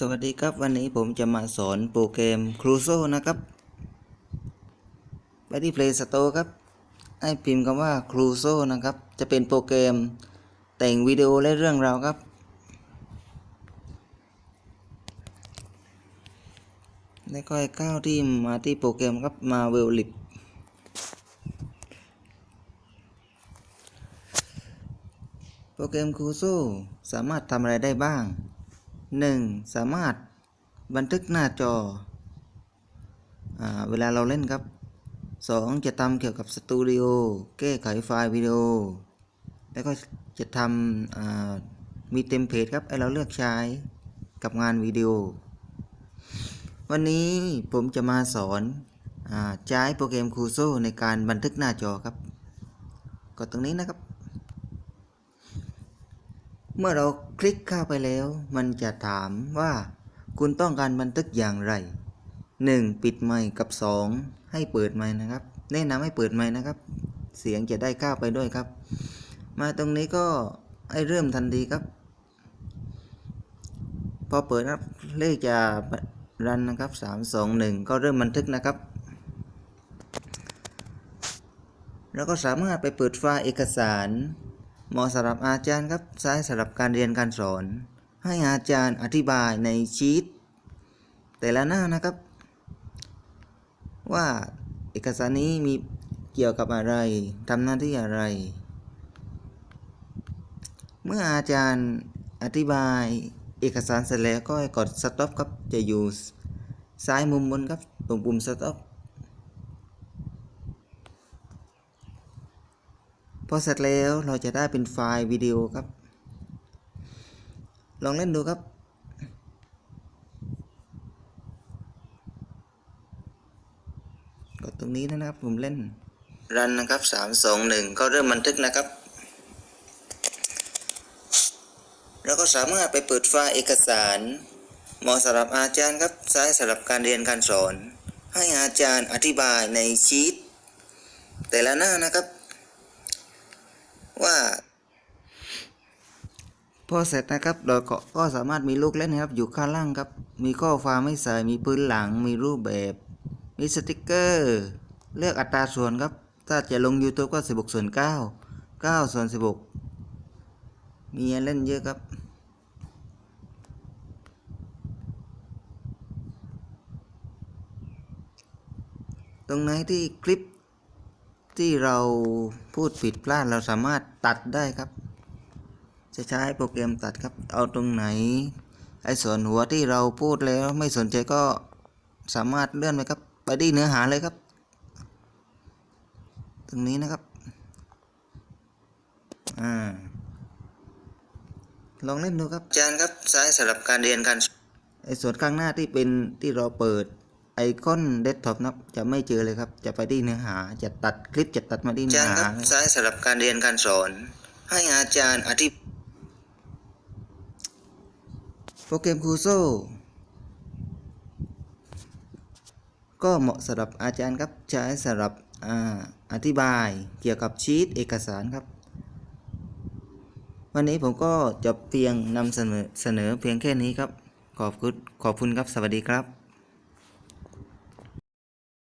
สวัสดีครับวันนี้ผมจะมาสอนโปรแกรม Crusoe นะครับไปที่ Play Store ครับ ให้พิมพ์คำว่า Crusoe นะครับ จะเป็นโปรแกรมแต่งวิดีโอและเรื่องราวครับ แล้วก็ให้ก้าวที่มาที่โปรแกรมครับมาเวลลิปโปรแกรม Crusoe สามารถทำอะไรได้บ้าง 1. สามารถบันทึกหน้าจออเวลาเราเล่นครับ 2. จะทำเกี่ยวกับสตูดิโอแก้ไขไฟล์วิดีโอ แล้วก็จะทำมีเต็มเพจครับให้เราเลือกใช้กับงานวิดีโอ วันนี้ผมจะมาสอนอใช้โปรแกรม c r u s o ในการบันทึกหน้าจอครับ กดตรงนี้นะครับ เมื่อเราคลิกเข้าไปแล้ว มันจะถามว่า คุณต้องการบันทึกอย่างไร 1. ปิดไมค์กับ 2. ให้เปิดไมค์นะครับ แนะนำให้เปิดไมค์นะครับ เสียงจะได้เข้าไปด้วยครับ มาตรงนี้ก็ให้เริ่มทันทีครับ พอเปิดครับเลขจะรันนะครับ 3 2 1 ก็เริ่มบันทึกนะครับแล้วก็สามารถไปเปิดไฟล์เอกสาร เหมาะสำหรับอาจารย์ครับใช้สำหรับการเรียนการสอน ให้อาจารย์อธิบายในชีตแต่ละหน้านะครับ ว่าเอกสารนี้มีเกี่ยวกับอะไรทำหน้าที่อะไร เมื่ออาจารย์อธิบายเอกสารเสร็จแล้วก็กด stop ครับจะอยู่ซ้ายมุมบนครับตรงปุ่ม stop พอเสร็จแล้วเราจะได้เป็นไฟล์วิดีโอครับ ลองเล่นดูครับ กดตรงนี้นะครับผมเล่น รันนะครับสามสองหนึ่งก็เริ่มบันทึกนะครับแล้วก็สามารถไปเปิดไฟล์เอกสารเหมาะสำหรับอาจารย์ครับใช้สำหรับการเรียนการสอน ให้อาจารย์อธิบายในชีตแต่ละหน้านะครับ ว่า พอเสร็จนะครับเราก็ก็สามารถมีลูกเล่นนะครับอยู่ข้างล่างครับ มีข้อความไม่ใส่มีพื้นหลัง มีรูปแบบ มีสติกเกอร์ เลือกอัตราส่วนครับ ถ้าจะลง YouTube ก็ 16ส่วน9 9ส่วน16 มีเล่นเยอะครับตรงไหนที่คลิปที่เราพูดผิดพลาดเราสามารถตัดได้ครับ จะใช้โปรแกรมตัดครับ เอาตรงไหน ไอ้ส่วนหัวที่เราพูดแล้วไม่สนใจก็สามารถเลื่อนไปครับ ไปที่เนื้อหาเลยครับ ตรงนี้นะครับ อ่า ลองเล่นดูครับอาจารย์ครับใช้สำหรับการเรียนการไอ้ส่วนข้างหน้าที่เป็นที่เราเปิดไอคอนเดสก์ท็อปนะครับจะไม่เจอเลยครับ จะไปที่เนื้อหา จะตัดคลิปจะตัดมาที่เนื้อหาใช้สำหรับการเรียนการสอน ให้อาจารย์อธิ โปรแกรมครูโซก็เหมาะสำหรับอาจารย์ครับใช้สำหรับออธิบายเกี่ยวกับชีตเอกสารครับ วันนี้ผมก็จะเพียงนำเสนอเสนอเพียงแค่นี้ครับ ขอบคุณขอบคุณครับสวัสดีครับ